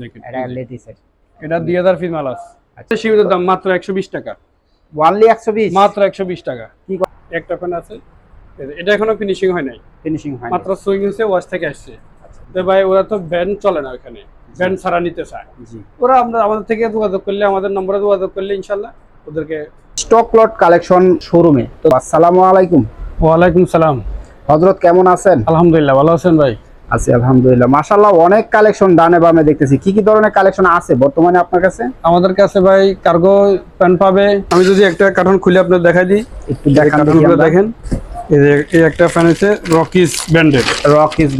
Jacket এটা লেডিসের। এটা দুই হাজার মাল আছে। আচ্ছা। সীমিত দাম মাত্র একশো বিশ টাকা। ওয়ানলি একশো বিশ? মাত্র একশো বিশ টাকা। কি একটা ফ্যান আছে। এটা এখনও ফিনিশিং হয় নাই। ফিনিশিং হয় মাত্র সুইং হয়েছে ওয়াশ থেকে আসছে। তো ভাই ওরা তো ব্যান্ড চলে না ওখানে ব্যান্ড ছাড়া নিতে চায়। ওরা আমরা আমাদের থেকে যোগাযোগ করলে আমাদের নম্বরে যোগাযোগ করলে ইনশাল্লাহ ওদেরকে স্টক লট কালেকশন শোরুমে তো আসসালামু আলাইকুম। ওয়ালাইকুম সালাম। হজরত কেমন আছেন? আলহামদুলিল্লাহ ভালো আছেন ভাই? আছি আলহামদুলিল্লাহ। মাশাআল্লাহ অনেক কালেকশন ডানে বামে দেখতেছি। কি কি ধরনের কালেকশন আছে বর্তমানে আপনার কাছে? আমাদের কাছে ভাই কার্গো প্যান্ট পাবে। আমি যদি একটা কার্টন খুলে আপনার দেখাই দিই। একটু দেখান দেখেন। এই একটা ফ্যান আছে রকিস ব্র্যান্ডের রকিস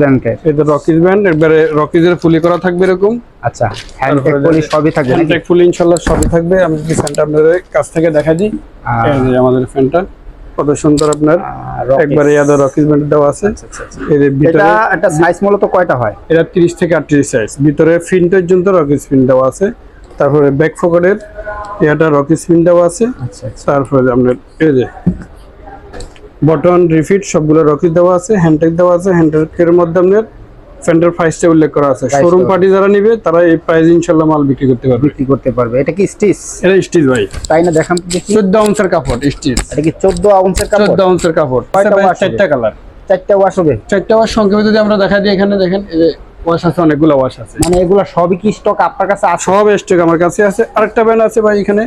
এই যে রকিস ব্র্যান্ড একবারে রকিজের ফুলি করা থাকবে এরকম। আচ্ছা হ্যান্ডটেক সবই থাকবে? হ্যান্ডটেক ফুলি ইনশাল্লাহ সবই থাকবে। আমি যদি ফ্যানটা আপনাদের কাছ থেকে দেখা দিই। আমাদের ফ্যানটা কত সুন্দর আপনার। একবারে ইয়াদের রকিস ব্র্যান্ড দেওয়া আছে। এর আচ্ছা, আচ্ছা। এটা একটা সাইজ মূলত কয়টা হয়? এটা তিরিশ থেকে আটত্রিশ সাইজ ভিতরে ফিন পর্যন্ত রকি ফিন দেওয়া আছে। তারপরে ব্যাক পকেটের এটা রকি ফিন দেওয়া আছে। আচ্ছা আচ্ছা। তারপরে আপনার এই যে বটন রিফিট সবগুলো রকিস দেওয়া আছে হ্যান্ডটেক দেওয়া আছে হ্যান্ডটেকের মধ্যে আপনার ফ্যান্ডের প্রাইসটা উল্লেখ করা আছে। শোরুম পার্টি যারা নিবে তারা এই প্রাইস ইনশাল্লাহ মাল বিক্রি করতে পারবে। বিক্রি করতে পারবে। এটা কি স্টিচ এটা স্টিচ ভাই। তাই না? দেখান তো দেখি। চোদ্দ আউন্সের কাপড় স্টিচ এটা কি চোদ্দ আউন্সের কাপড়? চোদ্দ আউন্সের কাপড়? চারটা কালার চারটা ওয়াশ হবে? চারটা ওয়াশ সংক্ষেপে যদি আমরা দেখা দিই এখানে দেখেন এই যে ওয়াশ আছে অনেকগুলো ওয়াশ আছে। মানে এগুলো সবই কি স্টক আপনার কাছে আছে? সব স্টক আমার কাছে আছে। আরেকটা ব্যান্ড আছে ভাই এখানে।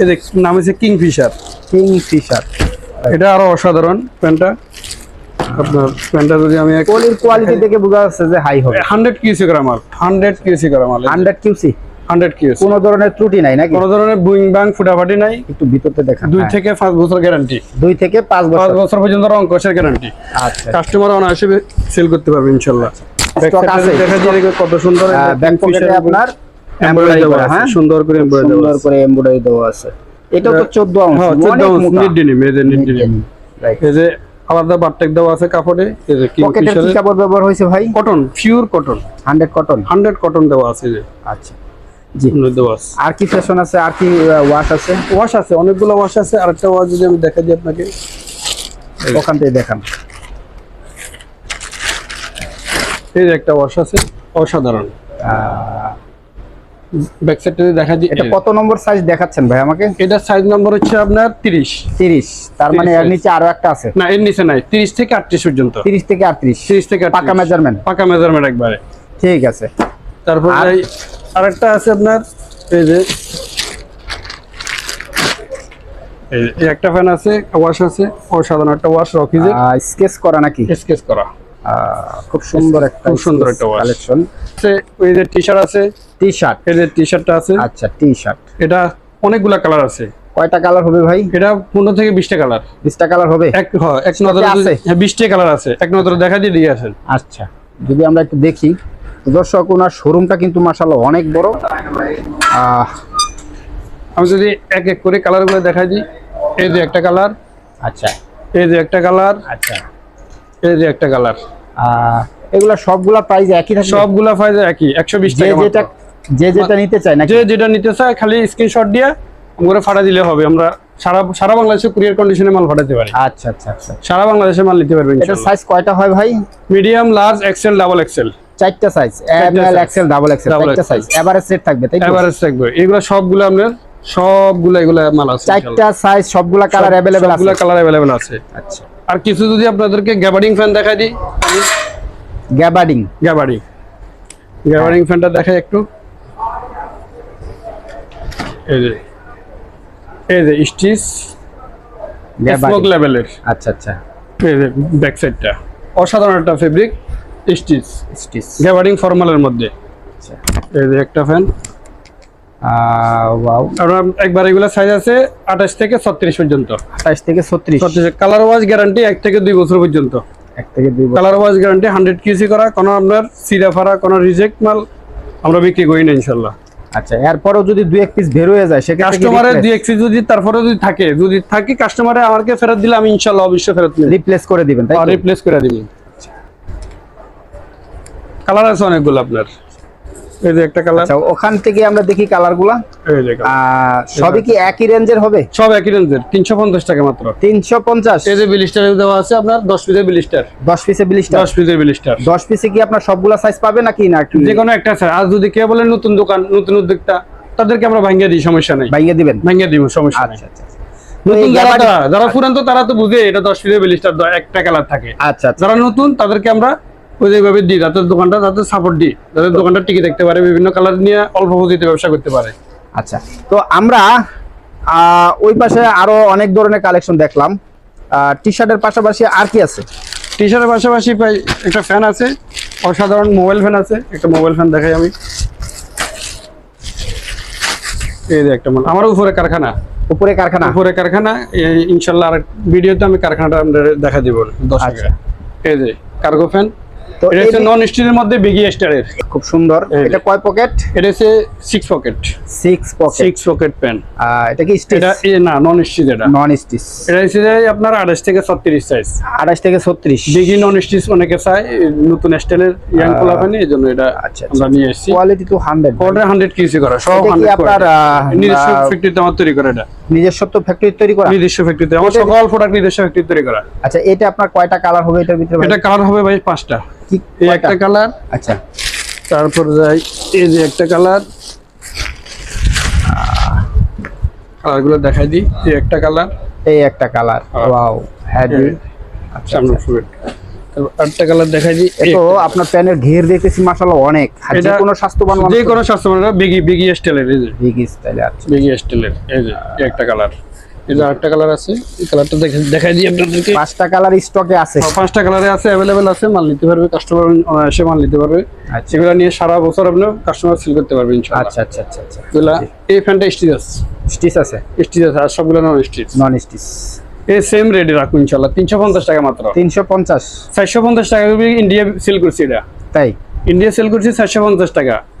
এই যে নাম হচ্ছে কিং ফিশার কিং ফিশার এটা আরও অসাধারণ প্যান্টটা আপনার প্যান্টটা যদি আমি পলির কোয়ালিটি দেখে বোঝা যাচ্ছে যে হাই হবে। হান্ড্রেড কিউসি করা মাল হান্ড্রেড কিউসি করা মাল হান্ড্রেড কিউসি? Hundred QC. কোনো ধরনের ত্রুটি নাই নাকি? কোনো ধরনের বুইং ব্যাং ফুটাফাটি নাই। একটু ভিতরতে দেখান। দুই হ্যাঁ। থেকে পাঁচ বছর গ্যারান্টি দুই থেকে পাঁচ পাঁচ বছর। বছর পর্যন্ত রং কষের গ্যারান্টি আচ্ছা। কাস্টমার অনায়াসে সেল করতে পারবে ইনশাল্লাহ। Stock আছে। দেখা যায় কত সুন্দর ব্যাক পকেটে আপনার এমব্রয়ডারি আছে। হ্যাঁ। সুন্দর করে এমব্রয়ডারি দেওয়া সুন্দর করে এমব্রয়ডারি দেওয়া আছে। এটাও তো 14 আউন্স হ্যাঁ চোদ্দ নিট ডিনিম এই যে নিট ডিনিম রাইট এই যে আলাদা বারটেক দেওয়া আছে কাপড়ে। পকেটের কি কাপড় ব্যবহার হয়েছে ভাই? Cotton pure cotton 100 cotton hundred cotton দেওয়া আছে যে। আচ্ছা। জি। দেওয়া আছে। আর কি ফ্যাশন আছে? আর কি ওয়াশ আছে? ওয়াশ আছে অনেকগুলো ওয়াশ আছে। আরেকটা ওয়াশ যদি আমি দেখা দিই আপনাকে। ওখান থেকে দেখান। এই একটা ওয়াশ আছে অসাধারণ। আহ, ব্যাক সাইডটা দেখা দিই এটা কত নম্বর সাইজ দেখাচ্ছেন ভাই আমাকে? এটার সাইজ নম্বর হচ্ছে আপনার তিরিশ। 30 তার মানে এর নিচে আরও একটা আছে। না এর নিচে নাই। তিরিশ থেকে আটত্রিশ পর্যন্ত। 30 থেকে 38 তিরিশ থেকে পাকা মেজারমেন্ট পাকা মেজারমেন্ট একবারে। ঠিক আছে। তারপর আরেকটা আছে আপনার এই যে এই একটা ফ্যান আছে ওয়াশ আছে অসাধারণ একটা ওয়াশ রকিজের স্কেচ করা নাকি? স্কেচ করা। খুব সুন্দর একটা খুব সুন্দর একটা। কালেকশন আছে যে টি শার্ট আছে? টি শার্ট এই যে টি শার্টটা আছে? আচ্ছা টি শার্ট এটা অনেকগুলা কালার আছে। কয়টা কালার হবে ভাই? এটা পনেরো থেকে বিশটা কালার বিশটা কালার হবে? এক হ্যাঁ এক নজরে আছে? হ্যাঁ বিশটা কালার আছে। এক নজরে দেখা দিয়ে দিয়ে আসেন। আচ্ছা যদি আমরা একটু দেখি দর্শক ওনার শোরুমটা কিন্তু মাসাল্লাহ অনেক বড়। আহ, আমি যদি এক এক করে কালারগুলো দেখা দিই এই যে একটা কালার আচ্ছা। এই যে একটা কালার আচ্ছা। এই যে একটা কালার। এগুলা সবগুলা প্রাইস একই থাকে? সবগুলা ফাইজা একই একশো বিশ যে টাকা যেটা যে যেটা নিতে চায় নাকি? যে যেটা নিতে চায় খালি স্ক্রিনশট দিয়ে আমরা ফাটা দিলে হবে। আমরা সারা সারা বাংলাদেশে কুরিয়ার কন্ডিশনে মাল ফাটাতে পারি। আচ্ছা আচ্ছা আচ্ছা। সারা বাংলাদেশে মাল নিতে পারবেন এটার সাইজ কয়টা হয় ভাই? Medium large XL double XL চারটা size M L. XL double XL চারটা সাইজ এভারেজ সেট থাকবে তাই এভারেজ থাকবে। এগুলো সবগুলো আপনার সবগুলো এগুলো মাল আছে চারটা সাইজ সবগুলা কালার অ্যাভেলেবেল আছে? সবগুলো কালার অ্যাভেলেবেল আছে। আচ্ছা। আর কিছু যদি আপনাদেরকে গ্যাবার্ডিং ফ্যান দেখাই দিই। গ্যাবার্ডিং গ্যাবার্ডিং গ্যাবার্ডিং ফ্যানটা দেখাই একটু। এই যে এই যে স্টিচ। স্মোক লেভেলের আচ্ছা আচ্ছা। এই যে ব্যাক সাইডটা অসাধারণ একটা ফেব্রিক স্টিচ। স্টিচ গ্যাবার্ডিং ফর্মালের মধ্যে। আচ্ছা। এই যে একটা ফ্যান একবার এগুলো সাইজ আছে আঠাশ থেকে ছত্রিশ পর্যন্ত। 28 থেকে 36 ছত্রিশ কালার গ্যারান্টি এক থেকে দুই বছর পর্যন্ত। এক থেকে দুই কালার গ্যারান্টি হান্ড্রেড কিউসি করা কোনো আপনার সিরা ফারা কোনো রিজেক্ট মাল আমরা বিক্রি করি না ইনশাল্লাহ আচ্ছা এরপরও যদি দুই এক পিস বের হয়ে যায় সেক্ষেত্রে কাস্টমারের দুই যদি তারপরে যদি থাকে যদি থাকে কাস্টমারে আমাকে ফেরত দিলে আমি ইনশাল্লাহ অবশ্যই ফেরত রিপ্লেস করে দিবেন তাই রিপ্লেস করে দিবি কালার আছে অনেকগুলো আপনার। এই যে একটা কালার আচ্ছা ওখান থেকে আমরা দেখি কালারগুলা এই যে সবই কি একই রেঞ্জের হবে? সব একই রেঞ্জের তিনশো পঞ্চাশ টাকা মাত্র। তিনশো পঞ্চাশ? এই যে বিলিস্টার দেওয়া আছে আপনার দশ পিসের বিলিস্টার দশ পিসে বিলিশটা দশ পিসের বিলিস্টার দশ পিসে কি আপনার সবগুলা সাইজ পাবে নাকি না কি যে কোনো একটা আছে আর যদি কেউ বলেন নতুন দোকান নতুন উদ্যোক্তা তাদেরকে আমরা ভাঙ্গিয়ে দিই সমস্যা নেই। ভাইয়ে দিবেন? ভাঙ্গিয়ে দিব সমস্যা নেই। আচ্ছা আচ্ছা নতুন যারা যারা পুরান তো তারা তো বুঝে এটা দশ পিসের বিলিস্টার একটা কালার থাকে। আচ্ছা আচ্ছা। যারা নতুন তাদেরকে আমরা ওই দিই তাদের দোকানটা তাদের সাপোর্ট দিই তাদের দোকানটা টিকে দেখতে পারে বিভিন্ন কালার নিয়ে অল্প পুঁজিতে ব্যবসা করতে পারে। আচ্ছা তো আমরা ওই পাশে আরও অনেক ধরনের কালেকশন দেখলাম। টি শার্টের পাশাপাশি আর কি আছে? টি শার্টের পাশাপাশি প্রায় একটা ফ্যান আছে অসাধারণ মোবাইল ফ্যান আছে একটা মোবাইল ফ্যান দেখাই আমি। এই একটা মাল আমার উপরে কারখানা। উপরে কারখানা? উপরে কারখানা ইনশাল্লাহ আর ভিডিওতে আমি কারখানাটা আপনাদের দেখা দিব দর্শকের। আচ্ছা। এই যে কার্গো ফ্যান তো এটা এই হচ্ছে নন স্টিলের মধ্যে বিগি স্টারের খুব সুন্দর। এটা কয় পকেট এটা হচ্ছে six pocket six pocket six pocket pant এটা কি স্টিচ এটা না নন স্টিচ এটা। নন স্টিচ এটা হচ্ছে আপনার থেকে সাইজ থেকে বিগি নন স্টিচ অনেকে চায় নতুন স্টাইলের ইয়াং এটা আচ্ছা, আমরা নিয়ে এসেছি। কোয়ালিটি তো করা সব আপনার, নিজস্ব ফ্যাক্টরিতে আমার তৈরি করা এটা। নিজস্ব ফ্যাক্টরি তৈরি করা? নিজস্ব ফ্যাক্টরিতে আমার সকল প্রোডাক্ট নিজস্ব ফ্যাক্টরি তৈরি করা। আচ্ছা এটা আপনার কয়টা কালার হবে এটার ভিতরে ভাই? এটা কালার হবে ভাই পাঁচটা। কি একটা কালার। আচ্ছা। তারপর যাই এই যে একটা কালার। কালারগুলো দেখাই দিই এই একটা কালার। এই একটা কালার হ্যাঁ। ওয়াও হেভি আচ্ছা ফুল। আটটা কালার দেখাই দিই তো আপনার প্যানের ঘের দেখতেছি মাশাআল্লাহ অনেক। আর যে কোনো স্বাস্থ্যবান যে কোনো স্বাস্থ্য বিগি বিগি স্টাইলের এই যে। বিগ স্টাইলে আছে স্টাইলের এই যে একটা কালার। যে আরেকটা কালার আছে এই কালারটা দেখাই দিই আপনাদেরকে। পাঁচটা কালার স্টকে আছে। পাঁচটা কালারে আছে অ্যাভেলেবেল আছে মাল নিতে পারবে কাস্টমার এসে মাল নিতে পারবে। আচ্ছা। সেগুলো নিয়ে সারা বছর আপনি কাস্টমার সেল করতে পারবে ইনশাআল্লাহ। আচ্ছা আচ্ছা আচ্ছা আচ্ছা। এই ফ্যানটা স্টিচ আছে। স্টিচ আছে? স্টিচ আছে আর সবগুলো নন স্টিচ নন স্টিচ এই সেম রেডি রাখুন ইনশাআল্লাহ। তিনশো পঞ্চাশ টাকা মাত্র। তিনশো পঞ্চাশ। চারশো পঞ্চাশ টাকা করে ইন্ডিয়া সেল করছি এটা। তাই? ইন্ডিয়া সেল করছি চারশো পঞ্চাশ টাকা। মা-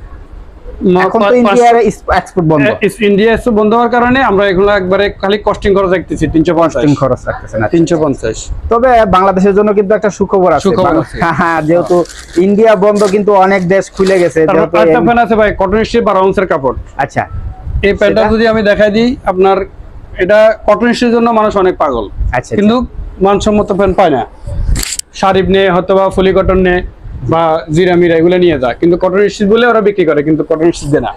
এখন তো ইন্ডিয়ার এক্সপোর্ট বন্ধ। ইন্ডিয়া এসে বন্ধ হওয়ার কারণে আমরা এগুলো একবারে খালি কস্টিং খরচ দেখতেছি তিনশো পঞ্চাশ। খরচ রাখতেছেন আচ্ছা। তিনশো পঞ্চাশ। তবে বাংলাদেশের জন্য কিন্তু একটা সুখবর আছে। সুখবর বাংলা- আছে। হ্যাঁ, যেহেতু ইন্ডিয়া বন্ধ কিন্তু অনেক দেশ খুলে গেছে যেহেতু ফ্যান আছে ভাই কটন স্টিচ কাপড়। আচ্ছা। এই প্যান্টটা যদি আমি দেখাই দিই আপনার এটা কটন স্টিচের জন্য মানুষ অনেক পাগল। আচ্ছা কিন্তু মানসম্মত ফ্যান পায় না। শারিফ নে হয়তো বা ফুলি কটন নে। বা জিরা মিরা এগুলো নিয়ে যায়। কিন্তু কটন স্টিচ বলে ওরা বিক্রি করে কিন্তু কটন স্টিচ দেয় না।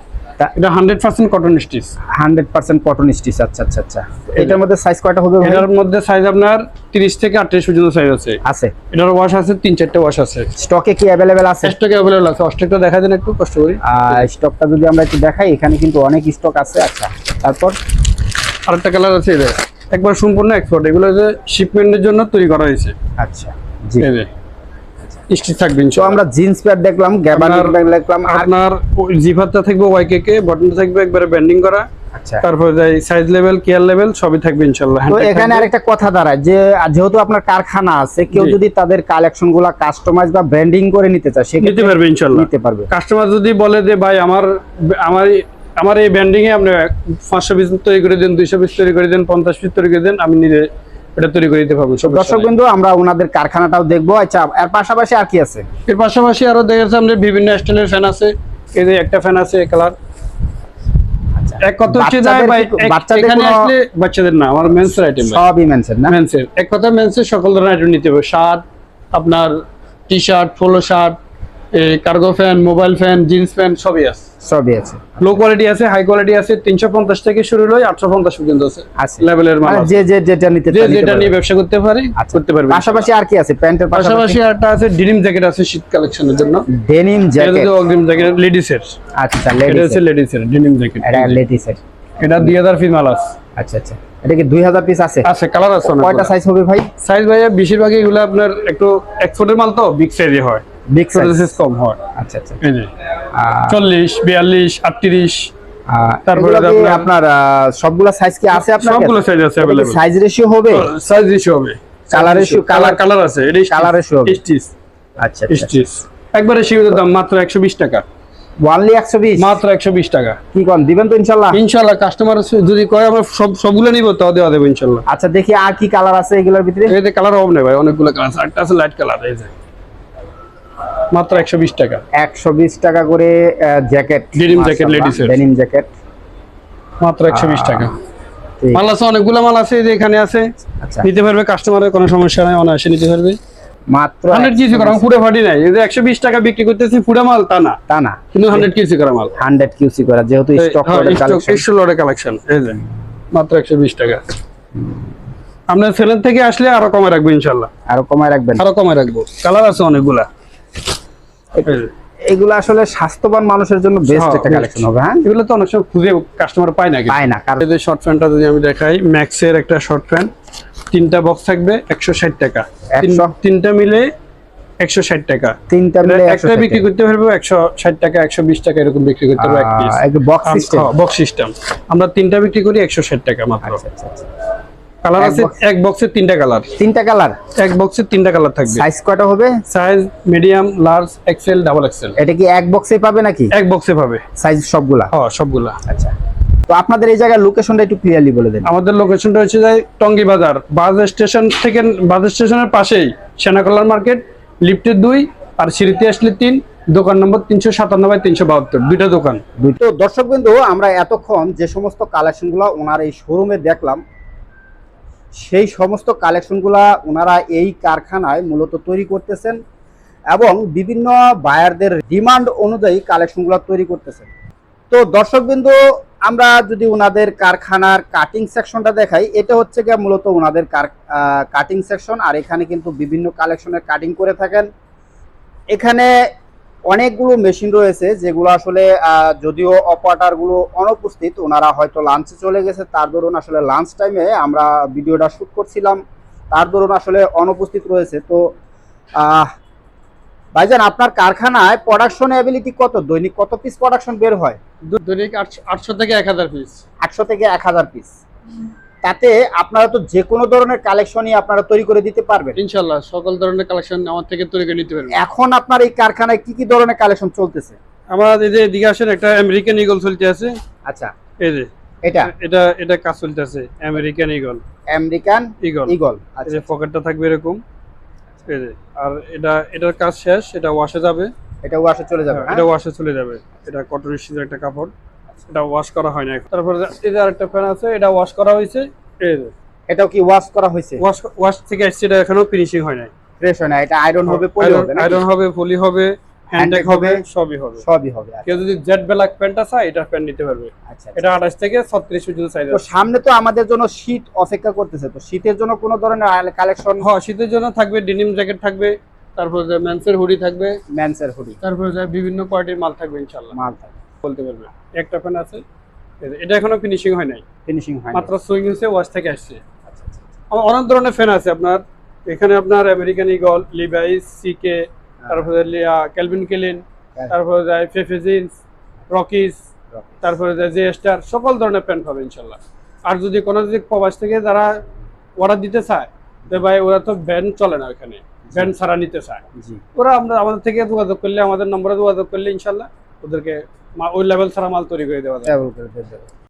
এটা hundred percent cotton stitch hundred percent cotton stitch আচ্ছা আচ্ছা আচ্ছা। এটার মধ্যে সাইজ কয়টা হবে এটার মধ্যে সাইজ আপনার তিরিশ থেকে আটত্রিশ পর্যন্ত সাইজ আছে। আছে। এটার ওয়াশ আছে তিন চারটে ওয়াশ আছে। স্টকে কি অ্যাভেলেবেল আছে? স্টকে অ্যাভেলেবল আছে। অস্টকটা দেখা দেন একটু কষ্ট করি। আর স্টকটা যদি আমরা একটু দেখাই এখানে কিন্তু অনেক স্টক আছে। আচ্ছা তারপর? আরেকটা কালার আছে এটা একবার সম্পূর্ণ এক্সপোর্ট এগুলো যে শিপমেন্টের জন্য তৈরি করা হয়েছে। আচ্ছা জি। স্টিচ থাকবে তো আমরা জিন্স প্যান্ট দেখলাম গ্যাবার্ডিন ব্যাগ দেখলাম আপনার জিভারটা থাকবে ওয়াইকে বটনটা থাকবে একবারে ব্যান্ডিং করা। আচ্ছা। তারপর সাইজ লেভেল কেয়ার লেভেল সবই থাকবে ইনশাআল্লাহ। তো এখানে আরেকটা কথা দাঁড়ায় যে যেহেতু আপনার কারখানা আছে কেউ যদি তাদের কালেকশনগুলা কাস্টমাইজ বা ব্র্যান্ডিং করে নিতে চায় নিতে পারবে ইনশাআল্লাহ। নিতে পারবে। কাস্টমার যদি বলে যে ভাই আমার আমার আমার এই ব্যান্ডিং এ আপনি পাঁচশো পিস তৈরি করে দেন দুইশো পিস তৈরি করে দেন পঞ্চাশ পিস তৈরি করে দেন আমি নিজে এটা তৈরি করে দিতে পারব দর্শক বিন্দু আমরা ওনাদের কারখানাটাও দেখব। আচ্ছা এর পাশাপাশি আর কি আছে? এর পাশাপাশি আরও দেখা যাচ্ছে আমাদের বিভিন্ন স্টাইলের ফ্যান আছে। এই যে একটা ফ্যান আছে কালার এক কথা হচ্ছে বাচ্চাদের বাচ্চাদের এখানে কোনো- আসলে বাচ্চাদের না আমার মেন্সের আইটেম সবই মেনশন না? মেন্সের এক কথা মেন্সের সকল ধরনের আইটেম নিতে হবে শার্ট আপনার T shirt polo shirt cargo pant mobile pant jeans pant সবই আছে। সবই আছে। লো কোয়ালিটি আছে হাই কোয়ালিটি আছে তিনশো পঞ্চাশ থেকে শুরু আটশো পঞ্চাশ পর্যন্ত আছে। আছে। লেভেলের মাল মানে যে যে যেটা নিতে যে যেটা নিয়ে ব্যবসা করতে পারে আচ্ছা। করতে পারবে। পাশাপাশি আর কি আছে? প্যান্টের পাশাপাশি? একটা আছে ডিনিম জ্যাকেট আছে শীত কালেকশনের জন্য। ডেনিম এটা জ্যাকেট অগ্রিম জ্যাকেট লেডিসের আচ্ছা এটা লেডিস হচ্ছে লেডিসের ডিনিম জ্যাকেট এটা লেডিসের এটা দুই হাজার পিস মাল আছে। আচ্ছা আচ্ছা। এটা কি দুই হাজার পিস আছে? আছে কালার আছে কয়টা সাইজ হবে ভাই? সাইজ ভাইয়া বেশিরভাগই এগুলো আপনার একটু এক্সপোর্টের মাল তো বিগ সাইজে হয়। বিগ সাইজ সাইজ কম হয়। আচ্ছা আচ্ছা। এই যে আহ, চল্লিশ বিয়াল্লিশ আটত্রিশ। আহ, তারপরে আপনার- আপনার সবগুলা সাইজ কি আছে আপনার সবগুলো সাইজ আছে অ্যাভেলেবল সাইজ রেশিও হবে? সাইজ রেশিও হবে। Colour ratio, কালার কালার আছে এটা colour ratio হবে। স্টিচ আচ্ছা আচ্ছা স্টিচ একবারে সীমিত দাম মাত্র টাকা। ওয়ানলি একশো বিশ? মাত্র একশো বিশ টাকা। কি কোন দিবেন তো কাস্টমার যদি কয় আমরা সব সবগুলো নিবো তাও দেওয়া দেবো ইনশাল্লাহ। আচ্ছা দেখি আর কি কালার আছে এগুলোর ভিতরে? এতে কালার অভাব নেই ভাই অনেকগুলো কালার আছে একটা আছে লাইট কালার এই যে। মাত্র একশো বিশ টাকা। একশো বিশ টাকা করে জ্যাকেট Denim jacket ladies এর। ডেনিম জ্যাকেট মাত্র একশো বিশ টাকা। ঠিক। মাল আছে অনেকগুলো মাল আছে যে এখানে আছে। আচ্ছা। নিতে পারবে কাস্টমারের কোনো সমস্যা নাই অনায়াসে নিতে পারবে। মাত্র হান্ড্রেড কেজি করা ফুটে ফাটি নাই। এই যে একশো বিশ টাকা বিক্রি করতেছি ফুটা মাল তা না। তা না। কিন্তু হান্ড্রেড কেজি করা মাল। হান্ড্রেড কিউসি করা যেহেতু স্টক কালেকশন লটের কালেকশন এই যে। মাত্র একশো বিশ টাকা। আপনার সেলের থেকে আসলে আরও কমে রাখব ইনশাল্লাহ আরও কমায় রাখবেন। আরও কমে রাখব। কালার আছে অনেকগুলা। এগুলো আসলে স্বাস্থ্যবান মানুষের জন্য বেস্ট একটা কালেকশন হবে হ্যাঁ? এগুলো তো অনেক সময় খুঁজে কাস্টমার পায় না। পায় না কারণ এই শর্ট প্যান্টটা যদি আমি দেখাই ম্যাক্সের একটা শর্ট প্যান্ট তিনটা বক্স থাকবে একশো ষাট টাকা। তিন- 100? তিনটা মিলে একশো ষাট টাকা। তিনটা মিলে একটা বিক্রি করতে পারব একশো ষাট টাকা একশো বিশ টাকা এরকম বিক্রি করতে পারব এক বক্স সিস্টেম বক্স সিস্টেম আমরা তিনটা বিক্রি করি একশো ষাট টাকা মাত্র। আচ্ছা আচ্ছা আচ্ছা। কালার আছে এক বক্সের তিনটা কালার তিনটা কালার এক বক্সের তিনটা কালার থাকবে। সাইজ কয়টা হবে? Size medium large XL double XL এটা কি এক বক্সে পাবে নাকি? এক বক্সে পাবে। সাইজ সবগুলা? হ্যাঁ সবগুলা। আচ্ছা। তো আপনাদের এই জায়গার লোকেশনটা একটু ক্লিয়ারলি বলে দেন। আমাদের লোকেশনটা হচ্ছে যে টঙ্গী বাজার। বাস স্টেশন থেকে বাস স্টেশনের পাশেই সেনাকল্যাণ মার্কেট লিফটের দুই আর সিঁড়িতে আসলে তিন দোকান নম্বর তিনশো সাতানব্বই তিনশো বাহাত্তর দুইটা দোকান। তো দর্শক বিন্দু আমরা এতক্ষণ যে সমস্ত কালেকশনগুলো ওনার এই শোরুমে দেখলাম সেই সমস্ত কালেকশনগুলা ওনারা এই কারখানায় মূলত তৈরি করতেছেন এবং বিভিন্ন বায়ারদের ডিমান্ড অনুযায়ী কালেকশনগুলো তৈরি করতেছেন। তো দর্শক বিন্দু আমরা যদি ওনাদের কারখানার কাটিং সেকশনটা দেখাই, এটা হচ্ছে গিয়ে মূলত ওনাদের কাটিং সেকশন আর এখানে কিন্তু বিভিন্ন কালেকশনের কাটিং করে থাকেন। এখানে অনেকগুলো মেশিন রয়েছে যেগুলো আসলে যদিও অপারেটরগুলো অনুপস্থিত ওনারা হয়তো লাঞ্চে চলে গেছে তার দরুন আসলে লাঞ্চ টাইমে আমরা ভিডিওটা শুট করছিলাম তার দরুন আসলে অনুপস্থিত রয়েছে। তো আহ, ভাইজান আপনার কারখানায় প্রোডাকশন অ্যাবিলিটি কত? দৈনিক কত পিস প্রোডাকশন বের হয়? দৈনিক আটশো থেকে এক হাজার পিস আটশো থেকে এক হাজার পিস তাতে আপনারা তো যে কোনো ধরনের কালেকশনই আপনারা তৈরি করে দিতে পারবেন। ইনশাল্লাহ সকল ধরনের কালেকশন আমার থেকে তৈরি করে নিতে পারবেন। এখন আপনার এই কারখানায় কি কি ধরনের কালেকশন চলতেছে? আমার এই যে এদিকে আসেন একটা আমেরিকান ইগল চলতে আছে। আচ্ছা। এই যে। এটা? এটা এটা কাজ চলতে আছে American Eagle American Eagle Eagle এই আচ্ছা। যে পকেটটা থাকবে এরকম। এই যে আর এটা এটার কাজ শেষ এটা ওয়াশে যাবে। এটা ওয়াশে চলে যাবে হ্যাঁ, হ্যাঁ? এটা ওয়াশে চলে যাবে। এটা কটন একটা কাপড়। এটা ওয়াশ করা হয় না তারপরে এই যে আরেকটা ফ্যান আছে এটা ওয়াশ করা হয়েছে। এটাও কি ওয়াশ করা হয়েছে? ওয়াশ ওয়াশ থেকে আসছে এটা এখনও ফিনিশিং হয় নাই। ফ্রেশ হয় না এটা আয়রন হবে পলি হবে? আয়রন হবে ফলি হবে হ্যান্ডেক হবে সবই হবে। সবই হবে আচ্ছা, কেউ যদি জেড ব্ল্যাক প্যান্টটা চায় এটা প্যান্ট নিতে পারবে। আচ্ছা এটা আঠাশ থেকে ছত্রিশ পর্যন্ত সাইজ তো সামনে তো আমাদের জন্য শীত অপেক্ষা করতেছে তো শীতের জন্য কোনো ধরনের কালেকশন হ্যাঁ শীতের জন্য থাকবে ডেনিম জ্যাকেট থাকবে তারপর যে ম্যান্সের হুডি থাকবে ম্যানসের হুডি তারপরে যে বিভিন্ন কোয়ালিটির মাল থাকবে ইনশাল্লাহ মাল থাকে বলতে পারবে। একটা প্যান্ট আছে এটা এখনও ফিনিশিং হয় নাই। ফিনিশিং হয় মাত্র সুইং হয়েছে ওয়াশ থেকে আসছে। অনেক ধরনের ফ্যান আছে আপনার এখানে আপনার আমেরিকান ইগল লিভাইস সিকে তারপরে ক্যালভিন কেলিন। তারপরে যায় ফেফেজিন্স রকিস তারপরে যায় জে স্টার সকল ধরনের প্যান্ট পাবে ইনশাল্লাহ। আর যদি কোনো যদি প্রবাস থেকে যারা অর্ডার দিতে চায় যে ভাই ওরা তো ব্যান্ড চলে না ওখানে ব্যান্ড ছাড়া নিতে চায়। জি। ওরা আমরা আমাদের থেকে যোগাযোগ করলে আমাদের নম্বরে যোগাযোগ করলে ইনশাল্লাহ ওদেরকে ওই লেভেল ছাড়া মাল তৈরি করে দেওয়া যায়।